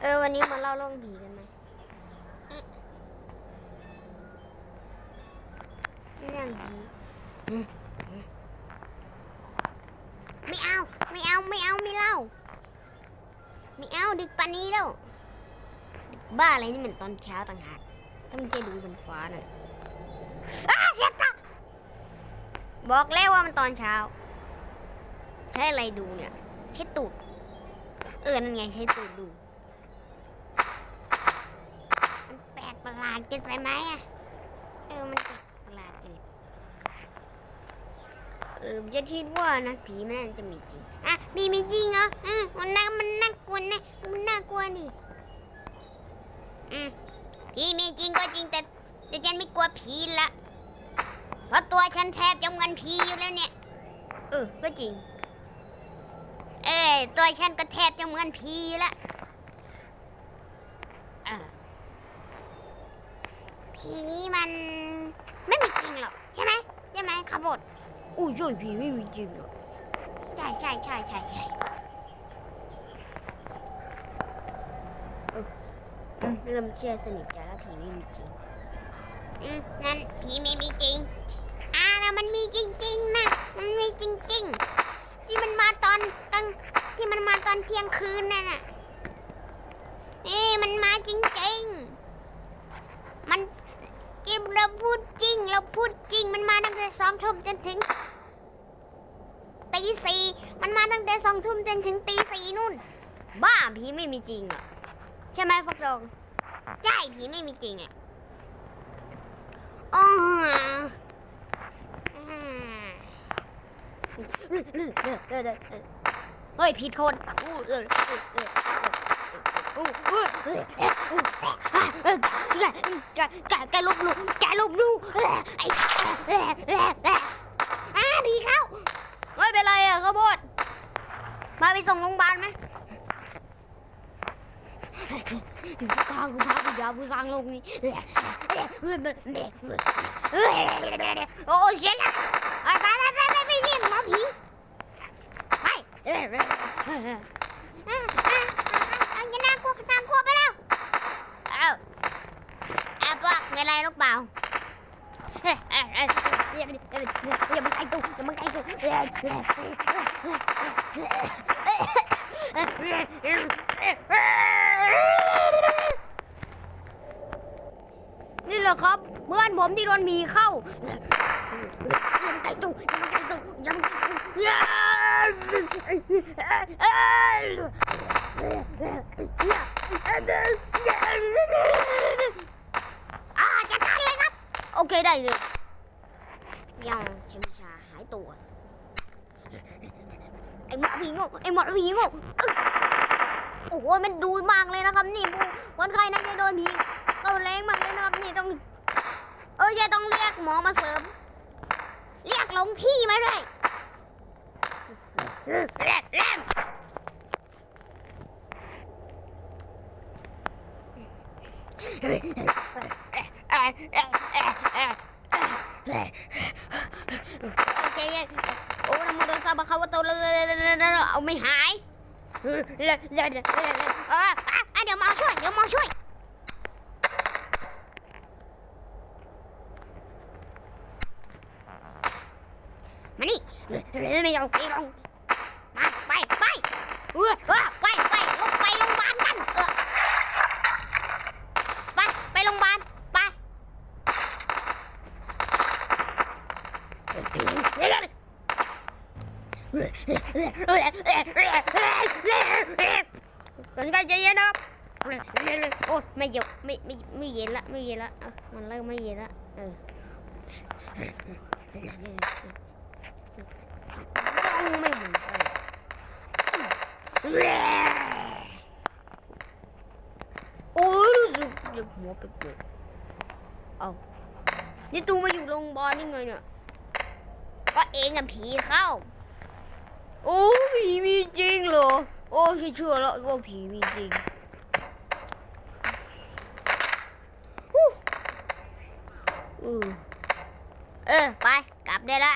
เออ วันนี้มาเล่าเรื่องผีกันไหมเรื่องผีไม่เอา ไม่เอา ไม่เอา ไม่เล่า ไม่เอาดึกปานนี้แล้ว บ้าอะไรนี่มันตอนเช้าต่างหากถ้ามันจะดูบนฟ้าน่ะอ้าเสียตาบอกแล้วว่ามันตอนเช้า ใช้อะไรดูเนี่ย ใช้ตูด เออ นั่นไง ใช้ตูดดู มันแปลกประ หลาดเกินไปไหมอะ เออ มันปลกประหลาดเกินเออจะคิดว่านะผีมันน่าจะมีจริง อะ มีมีจริงเหรออืมมันน่ามันน่ากลัวนะมันน่ากลัวนี่อืมผีมีจริงก็จริงแต่แต่ฉันไม่กลัวผีละ เพราะตัวฉันแทบจะเหมือนผีอยู่แล้วเนี่ย เออ ก็จริง เอ้ตัวฉันก็แทบจะเหมือนผีละเออ ผีมันไม่มีจริงหรอกใช่ไหมใช่ไหมขบดอู้ยช่วยผีไม่มีจริงหรอกใช่ใช่ใช่ใช่ใช่เอออืมเริ่มเชื่อสนิทใจแล้วผีไม่มีจริงอืมงั้นผีไม่มีจริงอ่าแล้วมันมีจริงๆนะมันมีจริงๆ ที่มันมาตอนกลางที่มันมาตอนเที่ยงคืนนั่นน่ะนี่มันมาจริงๆมันจิม เราพูดจริง เราพูดจริง มันมาตั้งแต่สองทุ่มจนถึงตีสี่มันมาตั้งแต่สองทุ่มจนถึงตีสี่นู่น บ้าผีไม่มีจริงเหรอใช่ไหมฟักทองใช่ผีไม่มีจริงอะอ๋อเฮ้ยผิดคนอู้เออเออ แกแกแกลบลูแกลบลูไอ้อ่าผีเข้าเฮ้ยเป็นไรอะข้าวโพดมาไปส่งโรงพยาบาลไหมข้าคือพระบิดาผู้สร้างโลกนี้โอ้เสียละไปไปไปไปไปเรียกหมอผีไปะอย่าน่ากลัวน่ากลัวไปแล้วเอาเอาพวกเป็นไรลูกเปล่าเฮ้ยเอ้ยเอ้ยอย่ามาอย่ามาอย่ามาใกลตู้อย่ามาใกลตู้เอ้ยเอ้ยเอ้ยนี่แหละครับเพื่อนผมที่โดนผีเข้าอย่ามาใกลตู้อย่ามาใกลตูอย่ามาใกลตู อ่าจัดการเลยครับ โอเคได้เลยยังเชมชาหายตัว ไอ้หมอผีง่ไอ้หมอผีงกโอ้โหมันดูมากเลยนะครับ นี่ผู้คนไข้น่าจะโดนผีเข้าแรงมากเลยนะครับนี่ต้อง เออจะต้องเรียกหมอมาเสริม เรียกหลวงพี่มาด้วยเรียก เรียกโอเคโอ้นะโมตัสสะภะคะวะโตเอาไม่หายเดี๋ยวเดี๋ยวมาช่วยเดี๋ยวมาช่วยมานี่ไม่ยอมไม่ยอมมาไปไปเออไปไปลงไปโรงพยาบาลกันเออไปไปโรงพยาบาลไป ตอนนี้ก็ใจเย็นนะครับโอ้ไม่เย็นไม่ไม่ไม่เย็นละไม่เย็นละมันเริ่มไม่เย็นละเออต้องไม่เหมือนกันโอ้ยรู้สึกเจ็บหัวไปปวดเอานี่ตูมาอยู่โรงพยาบาลยังไงเนี่ย ก็เองกับผีเข้า โอ้ผีมีจริงเหรอ โอ้ฉันเชื่อแล้วว่าผีมีจริงเออ เออ ไป กลับได้ละ